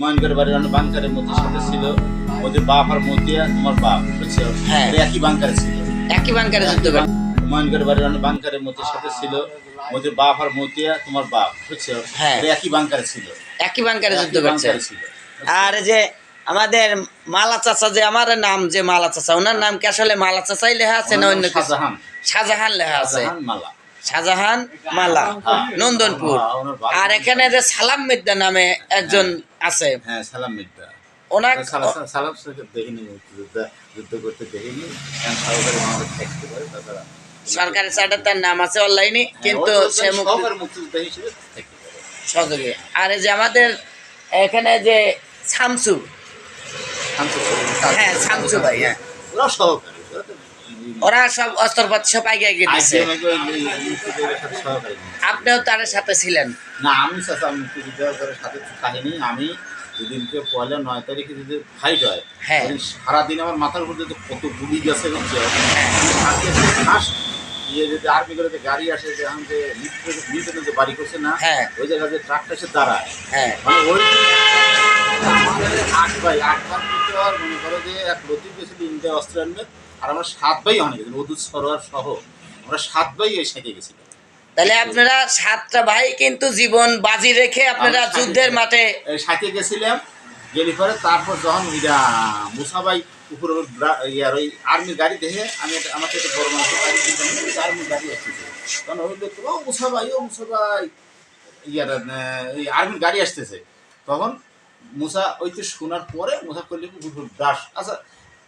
মহেন্দ্রের বাড়ির অনেক বাংকারের মধ্যে সাথে ছিল। ওদের বাপ আর মতিয়া তোমার বাপ বুঝছ? হ্যাঁ। একই বাংকারে ছিল। একই বাংকারে যুদ্ধ করে। মহেন্দ্রের বাড়ির মধ্যে সাথে ছিল। ওদের বাপ আর তোমার বাপ বুঝছ? হ্যাঁ। একই বাংকারে ছিল। একই বাংকারে যুদ্ধ করছে। আর যে আমাদের মালা চাচা যে আমার নাম যে মালা চাচা ওনার নাম কি আসলে মালা চাচাই লেখা আছে না অন্য কিছু? শাহজাহান। শাহজাহান লেখা আছে। মালা। শাহজাহান মালা হ্যাঁ। নন্দনপুর। হ্যাঁ, আর এখানে যে সালাম মিদ্দা নামে একজন আছে। হ্যাঁ সালাম মির্জা ওনার সালাম সালাম দেখিনি যুদ্ধ করতে দেখিনি। সরকারি চার্টার তার নাম আছে অনলাইনে কিন্তু হ্যাঁ, সে সহযোগী। আর যে আমাদের এখানে যে শামসু হ্যাঁ শামসু ভাই হ্যাঁ। ওরা সহকারী। ওরা সব অস্ত্রপাতি সব আগে আগে দিচ্ছে। আপনিও তার সাথে ছিলেন না আমি সাথে কাহিনী আমি যেদিনকে পয়লা নয় তারিখে যদি ফাইট হয় হ্যাঁ। সারাদিন আমার মাথার উপর যদি কত গুলি গেছে হচ্ছে হ্যাঁ। ইয়ে যদি আর্মি করে গাড়ি আসে যে এখন যে মিলিটারি যে বাড়ি করছে না হ্যাঁ। ওই জায়গায় যে ট্রাকটা এসে দাঁড়ায় হ্যাঁ মানে ওই আট ভাই আট ভাগ মনে করো যে এক লতিফ গেছিল ইন্ডিয়া আর আমরা সাত ভাই অনেক অদূত সরোয়ার সহ। আমরা সাত ভাই এই সাথে গেছিলাম তাহলে আপনারা সাতটা ভাই কিন্তু জীবন বাজি রেখে আপনারা যুদ্ধের মাঠে সাথে গেছিলাম গেলি পরে তারপর যখন ইরা মুসাবাই উপরে ওই ইয়ার ওই আর্মির গাড়ি দেখে আমি আমাকে একটা বড় মানুষের গাড়ি দিতাম, আর্মির গাড়ি আসতেছে তখন ওই দেখতে ও মুসাবাই ও মুসাবাই ইয়ার এই আর্মির গাড়ি আসতেছে। তখন মুসা ওই তো শোনার পরে মুসা করলে উপর ব্রাশ আচ্ছা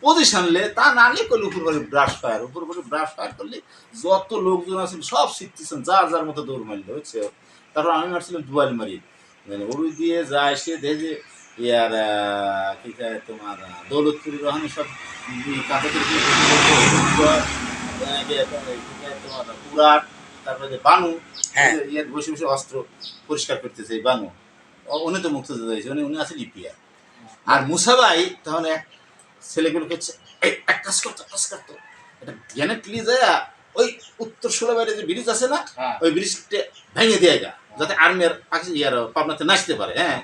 পজিশন লে তা না নিয়ে করলে উপর করে ব্রাশ ফায়ার উপর করে ব্রাশ ফায়ার করলে যত লোকজন আছেন সব শিখতেছেন যার যার মতো দৌড় মারলে হচ্ছে তারপর আমি মারছিলাম দুয়াল মারি মানে ওরু দিয়ে যা এসে দেখে যে ইয়ার কি তোমার দৌলতপুরি রহানি সব কাঁথা তোমার পুরাট তারপরে যে বানু হ্যাঁ। ইয়ার বসে বসে অস্ত্র পরিষ্কার করতেছে বানু উনি তো মুক্ত উনি উনি আছে লিপিয়া আর মুসাবাই তাহলে এক ছেলেগুলো করছে এক কাজ করতো কাজ করতো এটা জ্ঞানে যায় ওই উত্তর যে ব্রিজ আছে না হ্যাঁ। ওই ব্রিজটা ভেঙে দিয়ে গা যাতে আর্মি আর পাকিস্তান ইয়ার পাবনাতে নাচতে পারে হ্যাঁ।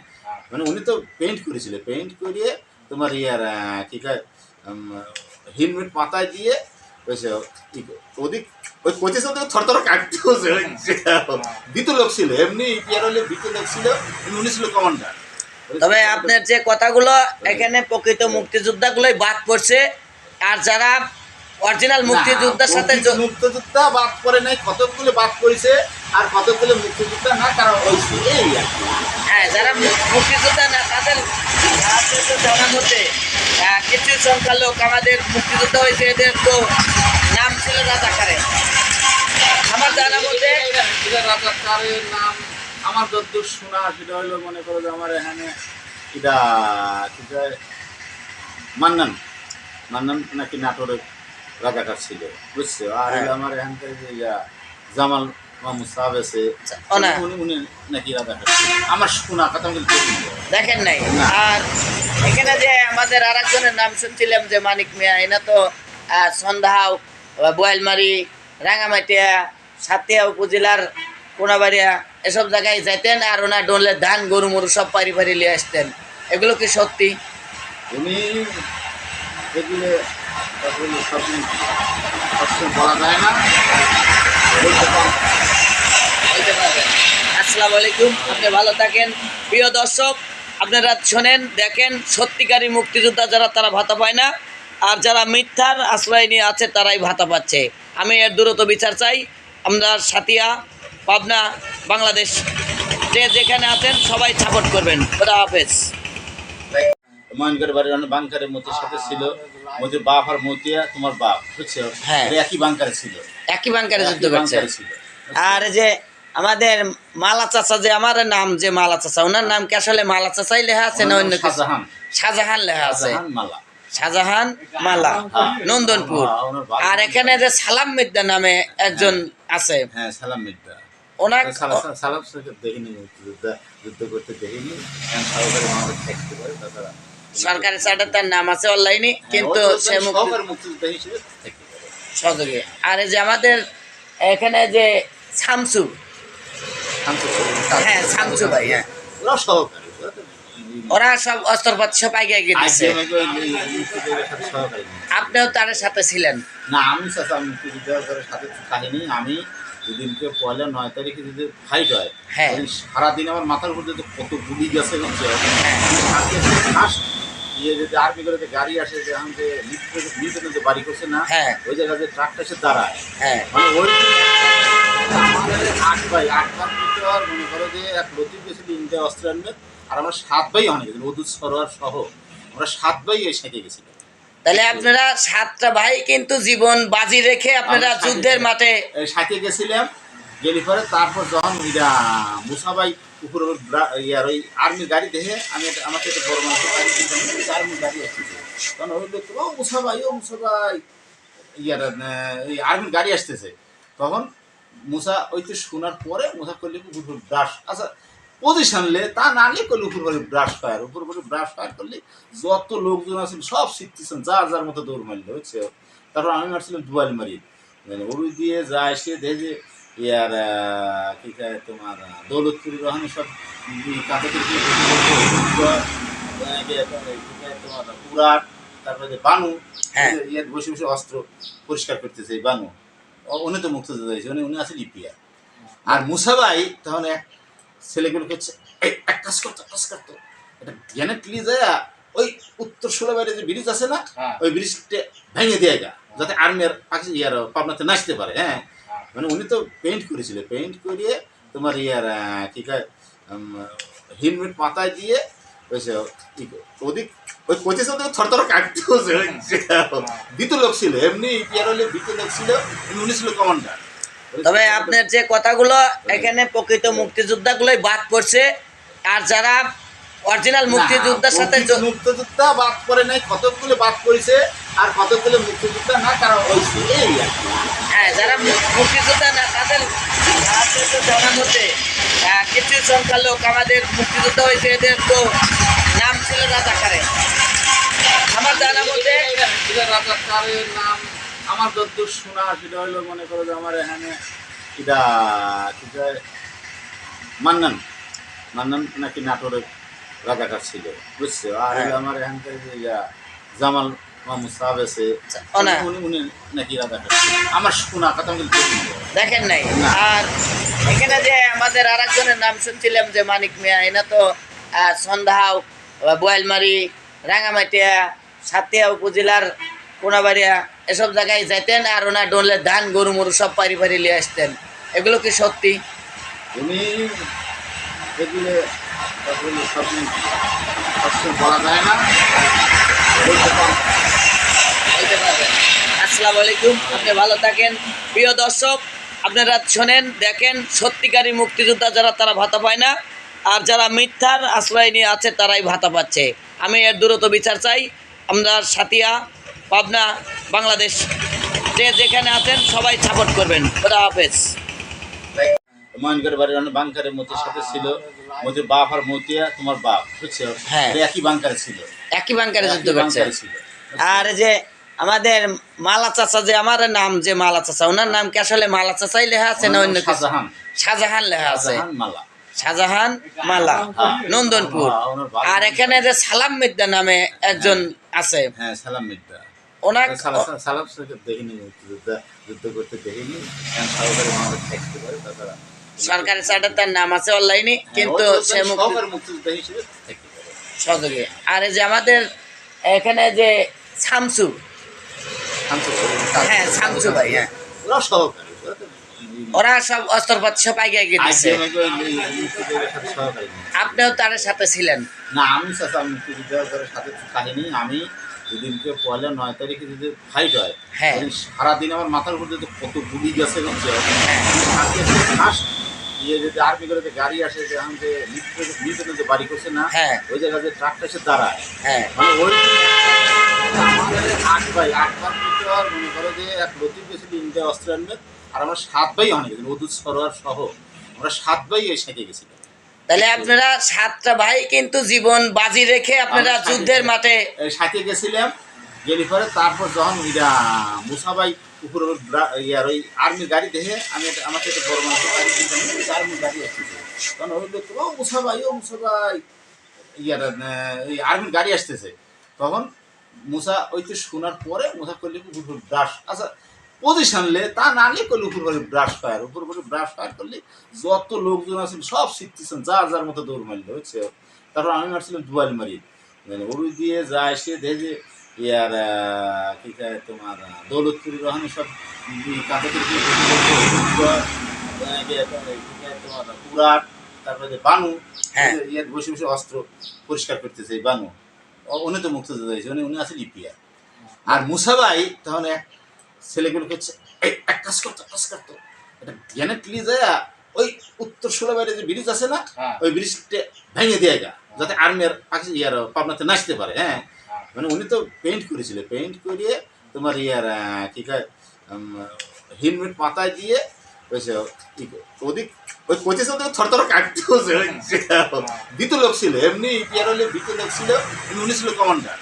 মানে উনি তো পেইন্ট করেছিল পেইন্ট করিয়ে তোমার ইয়ার কি কয় হেলমেট মাথায় দিয়ে ওদিক ওই পঁচিশ থর থর কাটতে হচ্ছে দ্বিতীয় লোক ছিল এমনি ইপিআর হলে দ্বিতীয় লোক ছিল উনি ছিল কমান্ডার তবে আপনার যে কথাগুলো এখানে প্রকৃত মুক্তিযোদ্ধাগুলোই বাদ পড়ছে আর যারা অরিজিনাল মুক্তিযোদ্ধার সাথে মুক্তিযোদ্ধা বাদ করে নাই কতগুলো বাদ করেছে আর কতগুলো মুক্তিযোদ্ধা না তারা। হ্যাঁ যারা মুক্তিযোদ্ধা না তাদের জানা মতে কিছু সংখ্যা লোক আমাদের মুক্তিযোদ্ধা হয়েছে এদের তো নাম ছিল রাজাকারে আমার জানা মতে রাজাকারের নাম আমার যতদূর শোনা সেটা হলো মনে করো যে আমার এখানে এটা কি মান্নান। মান্নান নাকি নাটোরের রাজাকার ছিল বুঝছ? আর হ্যাঁ। আমার এখানকার যে জামাল মাহমুদ সাহেব আছে উনি উনি নাকি রাজাকার আমার শোনা কথা দেখেন নাই। আর এখানে যে আমাদের আর একজনের নাম শুনছিলাম যে মানিক মিয়া এনা তো সন্ধ্যাও বোয়ালমারি রাঙামাটিয়া সাতিয়া উপজেলার কোনাবাড়িয়া এসব জায়গায় যাইতেন আর ওনার ডোলে ধান গরু মরু সব পারি পারি নিয়ে আসতেন। এগুলো কি সত্যি? উনি বলা যায় না। আসসালামু আলাইকুম আপনি ভালো থাকেন। প্রিয় দর্শক আপনারা শোনেন দেখেন সত্যিকারী মুক্তিযোদ্ধা যারা তারা ভাতা পায় না। আর যারা মিথ্যার আশ্রয় নিয়ে আছে তারাই ভাতা পাচ্ছে। আমি এর দ্রুত বিচার চাই। আমরা সাতিয়া পাবনা বাংলাদেশ। যে যেখানে আছেন সবাই সাপোর্ট করবেন। খোদা হাফেজ। মহেন্দ্রের বাড়ির অনেক বাংকারের মধ্যে সাথে ছিল। মধ্যে বাপ আর মতিয়া তোমার বাপ বুঝছ? হ্যাঁ। একই বাংকারে ছিল। একই বাংকারে যুদ্ধ করছে। আর যে আমাদের মালা চাচা যে আমার নাম যে মালা চাচা ওনার নাম কি আসলে মালা চাচাই লেখা আছে না অন্য শাহজাহান। শাহজাহান লেখা আছে। মালা। শাহজাহান মালা হ্যাঁ। নন্দনপুর হ্যাঁ, আর এখানে যে সালাম মিদ্দা নামে একজন আছে। হ্যাঁ সালাম মির্জা ওনার সালাম সালাম দেখিনি যুদ্ধ করতে দেখিনি। সরকারি আমাদের থাকতে পারে তাছাড়া সরকারি চার্টার তার নাম আছে অনলাইনে কিন্তু হ্যাঁ, ওই তো সে মুক্তি সহকারী মুক্তিযোদ্ধা হিসেবে থাকতে পারে। সহযোগী। আর যে আমাদের এখানে যে শামসু হ্যাঁ শামসু ভাই হ্যাঁ। ওরা সব অস্ত্রপাতি সব আগে। আপনিও তার সাথে ছিলেন? না আমি আমি যেদিনকে পয়লা নয় তারিখে যদি ফাইট হয় হ্যাঁ। সারাদিন আমার মাথার উপর যদি কত গুলি গেছে হচ্ছে। হ্যাঁ। ইয়ে যদি আর্মি করে গাড়ি আসে যে এখন যে মিলিটারি যে বাড়ি করছে না হ্যাঁ। ওই জায়গায় যে ট্রাকটা এসে দাঁড়ায়। হ্যাঁ। মানে ওই আমাদের আট ভাই আট করতে আর মনে করো যে এক লতিফ গেছিল ইন্ডিয়া অস্ত্র আনবে আর আমরা সাত ভাই অনেক গেছিল সরোয়ার সহ। আমরা সাত ভাই এই সাইডে গেছিলাম তাহলে আপনারা সাতটা ভাই কিন্তু জীবন বাজি রেখে আপনারা যুদ্ধের মাঠে সাথে গেছিলাম গেলি পরে তারপর যখন ওইটা মুসাবাই উপরে ওই ইয়ার ওই আর্মি গাড়ি দেখে আমি আমাকে একটা বড় মানুষ গাড়ি দিতাম আর্মি গাড়ি আসতেছে তখন ওই লোক ও মুসাবাই ও মুসাবাই ইয়ার এই আর্মির গাড়ি আসতেছে। তখন মুসা ওই তো শোনার পরে মুসা করলে উপর ব্রাশ। আচ্ছা পজিশন লে তা না লে করলে উপর করে ব্রাশ ফায়ার উপর করে ব্রাশ ফায়ার করলে যত লোকজন আছেন সব শিখতেছেন যার যার মতো দৌড় মারলে বুঝছ তারপর আমি মারছিলাম দুয়াল মারি মানে ওই দিয়ে যায় সে যে ইয়ার কি কয় তোমার দৌলতপুর রহমান সব কাঁথা তোমার পুরাট তারপরে যে বানু হ্যাঁ। ইয়ার বসে বসে অস্ত্র পরিষ্কার করতেছে এই বানু উনি তো মুক্তিযোদ্ধা হয়েছে উনি উনি আছে লিপিয়া আর মুসাবাই এক ছেলেগুলোকে হচ্ছে "এই, এক কাজ করতো কাজ করতো এটা জ্ঞানে যায় ওই উত্তর যে ব্রিজ আছে না হ্যাঁ। ওই ব্রিজটা ভেঙে দিয়ে গা যাতে আর্মি আর ইয়ার পাবনাতে নাচতে পারে হ্যাঁ। মানে উনি তো পেইন্ট করেছিল পেইন্ট করিয়ে তোমার ইয়ার কি কয় হেলমেট মাথায় দিয়ে ওই সে ওদিক ওই পঁচিশ ওদিকে থর থর কাটতে হচ্ছে দ্বিতীয় লোক ছিল এমনি ইয়ার হলে দ্বিতীয় লোক ছিল উনি ছিল কমান্ডার তবে আপনার যে কথাগুলো এখানে প্রকৃত মুক্তিযোদ্ধা গুলোই বাদ পড়ছে আর যারা অরিজিনাল মুক্তিযোদ্ধার সাথে মুক্তিযোদ্ধা বাদ করে নাই কতকগুলো বাদ করেছে আর কতকগুলো মুক্তিযোদ্ধা না তারা ওই। হ্যাঁ যারা মুক্তিযোদ্ধা না তাদের জানার মধ্যে কিছু সংখ্যা লোক আমাদের মুক্তিযোদ্ধা হয়েছে এদের তো নাম ছিল রাজাকারে আমার জানার মধ্যে রাজাকারের নাম আমার যদ্দূর শোনা সেটা হলো মনে করো যে আমার এখানে এটা কি মান্নান। মান্নান নাকি নাটোরের রাজাকার ছিল বুঝছ? আর আমার এখানকার যে জামাল মাহমুদ সাহেব আছে উনি উনি নাকি রাজাকার আমার শোনা কথা দেখেন নাই? আর এখানে যে আমাদের আর একজনের নাম শুনছিলাম যে মানিক মিয়া এনা তো আহ, সন্ধ্যাও বোয়ালমারি রাঙামাটিয়া সাতিয়া উপজেলার কোনাবাড়িয়া এসব জায়গায় যেতেন আর ওনার ডোলে ধান গরু মরু সব পারি পারি নিয়ে আসতেন। এগুলো কি সত্যি? উনি এগুলো বলা যায় না। আসসালামু আলাইকুম আপনি ভালো থাকেন। প্রিয় দর্শক আপনারা শোনেন দেখেন সত্যিকারী মুক্তিযোদ্ধা যারা তারা ভাতা পায় না। আর যারা মিথ্যার আশ্রয় নিয়ে আছে তারাই ভাতা পাচ্ছে। আমি এর দ্রুত বিচার চাই। আমরা সাতিয়া পাবনা বাংলাদেশ। যে যেখানে আছেন সবাই সাপোর্ট করবেন। খোদা হাফেজ। মহেন্দ্রের বাড়ির অনেক বাংকারের মতির সাথে ছিল। মতির বাপ আর মতিয়া তোমার বাপ বুঝছ? হ্যাঁ। একই বাংকারে ছিল। একই বাঙ্কারে যুদ্ধ করছে। আর যে আমাদের মালা চাচা যে আমার নাম যে মালা চাচা ওনার নাম কি আসলে মালা চাচাই লেখা আছে না অন্য কিছু? শাহজাহান। লেখা আছে। মালা। শাহজাহান মালা নন্দনপুর। হ্যাঁ, আর এখানে যে সালাম মিদ্দা নামে একজন আছে। হ্যাঁ সালাম মিদ্দা সালাম দেখিনি যুদ্ধ করতে দেখিনি থাকতে পারে তাছাড়া সরকারি চার্টার তার নাম আছে অনলাইনে কিন্তু হ্যাঁ, সে মুক্তিযোদ্ধা হিসেবে সহযোগী। আর যে আমাদের এখানে যে শামসু। হ্যাঁ শামসু ভাই হ্যাঁ। ওরা সহকারী ওরা সব অস্ত্রপাতি সব আগে আগে দিচ্ছে। আপনিও তার সাথে ছিলেন? না আমি সাথে কাহিনী আমি যেদিনকে পয়লা নয় তারিখে যদি ফাইট হয় হ্যাঁ। সারাদিন আমার মাথার উপর যদি কত গুলি গেছে হচ্ছে হ্যাঁ ফার্স্ট ইয়ে যদি আর্মি করে যে গাড়ি আসে যে এখন যে মিলিটারি যে বাড়ি করছে না হ্যাঁ। ওই জায়গায় যে ট্রাকটা এসে দাঁড়ায় হ্যাঁ মানে ওই আট ভাই আট করতে আর মনে করো যে এক লতিফ গেছিল ইন্ডিয়া অস্ত্র আনবে আর আমরা সাত ভাই অনেক গেছিল অদূত সরোয়ার সহ আমরা সাত ভাই এই সাইডে গেছিলাম তাহলে আপনারা সাতটা ভাই কিন্তু জীবন বাজি রেখে আপনারা যুদ্ধের মাঠে সাথে গেছিলাম গেলি পরে তারপর যখন ওইটা মুসাবাই উপরে ওই ইয়ার ওই আর্মি গাড়ি দেখে আমি আমাকে একটা বড় মানুষ গাড়ি দিতাম আর্মি গাড়ি আসতেছে তখন ওই লোক ও মুসাবাই ও মুসাবাই ইয়ার এই আর্মির গাড়ি আসতেছে। তখন মুসা ওই তো শোনার পরে মুসা করলে উপর ব্রাশ আচ্ছা পজিশন লে তা না নিয়ে করলে উপর করে ব্রাশ ফায়ার উপর করে ব্রাশ ফায়ার করলে যত লোকজন আছেন সব শিখতেছেন যার যার মতো দৌড় মারলে বুঝছে তারপর আমি মারছিলাম দুয়াল মারি। মানে ওই দিয়ে যায় সে দেখে ইয়ার কি কয় তোমার দৌলতপুরি রহমান সব তোমার পুরাট তারপরে যে বানু হ্যাঁ। ইয়ার বসে বসে অস্ত্র পরিষ্কার করতেছে এই বানু। উনি তো মুক্তিযোদ্ধা হয়েছে উনি উনি আছেন ইপিআর আর মুসাবাই তাহলে এক ছেলেগুলোকে হচ্ছে "এই, এক কাজ করতো কাজ করতো এটা জ্ঞানে যায় ওই উত্তর যে ব্রিজ আছে না হ্যাঁ। ওই ব্রিজটা ভেঙে দিয়ে গা যাতে আর্মি আর ইয়ার পাবনাতে নাচতে পারে হ্যাঁ। মানে উনি তো পেইন্ট করেছিল পেইন্ট করিয়ে তোমার ইয়ার কি কয় হেলমেট মাথায় দিয়ে ওইসে ওদিক ওই পঁচিশ ওদিকে থর থর কাটতে হচ্ছে দ্বিতীয় লোক ছিল এমনি ইয়ার হলে লোক ছিল উনি ছিল কমান্ডার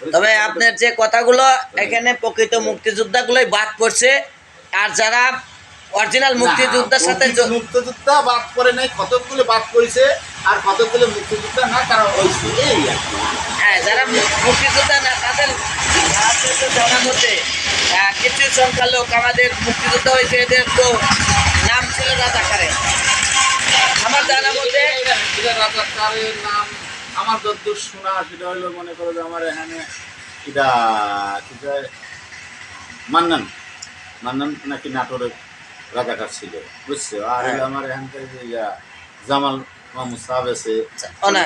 তবে আপনার যে কথাগুলো এখানে প্রকৃত মুক্তিযোদ্ধাগুলোই বাদ পড়ছে আর যারা অরিজিনাল মুক্তিযোদ্ধার সাথে মুক্তিযোদ্ধা বাদ করে নাই কতকগুলো বাদ করেছে আর কতকগুলো মুক্তিযোদ্ধা না তারা কি। হ্যাঁ যারা মুক্তিযোদ্ধা না তাদের জানার মধ্যে কিছু সংখ্যা লোক আমাদের মুক্তিযোদ্ধা হয়েছে এদের তো নাম ছিল রাজাকারে আমার জানা মধ্যে রাজাকারের নাম আমার যদ্দূর শোনা সেটা হলো মনে করো যে আমার এখানে এটা কি মান্নান। মান্নান নাকি নাটোরের রাজাকার ছিল বুঝছ? আর হলো আমার এখানকার যে জামাল মাহমুদ সাহেব আছে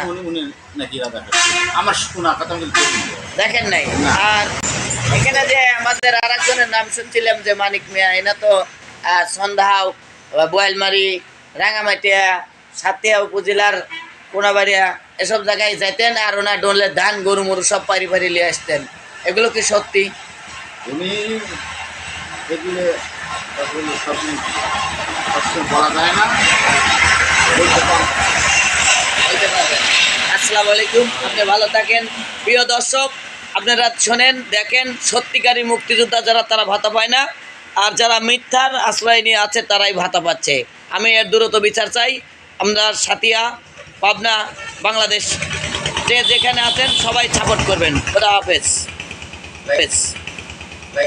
উনি উনি নাকি রাজাকার ছিল। আমার শোনা কথা আমি দেখেন নাই। আর এখানে যে আমাদের আর একজনের নাম শুনছিলাম যে মানিক মিয়া এনা তো আহ, সন্ধ্যাও বোয়ালমারি রাঙামাটিয়া সাতিয়া উপজেলার কোনাবাড়িয়া এসব জায়গায় যেতেন আর ওনার ডোলে ধান গরু মরু সব পারি পারি নিয়ে আসতেন। এগুলো কি সত্যি? উনি এগুলো বলা যায় না। আসসালামু আলাইকুম আপনি ভালো থাকেন। প্রিয় দর্শক আপনারা শোনেন দেখেন সত্যিকারী মুক্তিযোদ্ধা যারা তারা ভাতা পায় না। আর যারা মিথ্যার আশ্রয় নিয়ে আছে তারাই ভাতা পাচ্ছে। আমি এর দ্রুত বিচার চাই। আমরা সাতিয়া পাবনা বাংলাদেশ। যে যেখানে আছেন সবাই সাপোর্ট করবেন। খোদা হাফেজ। হাফেজ।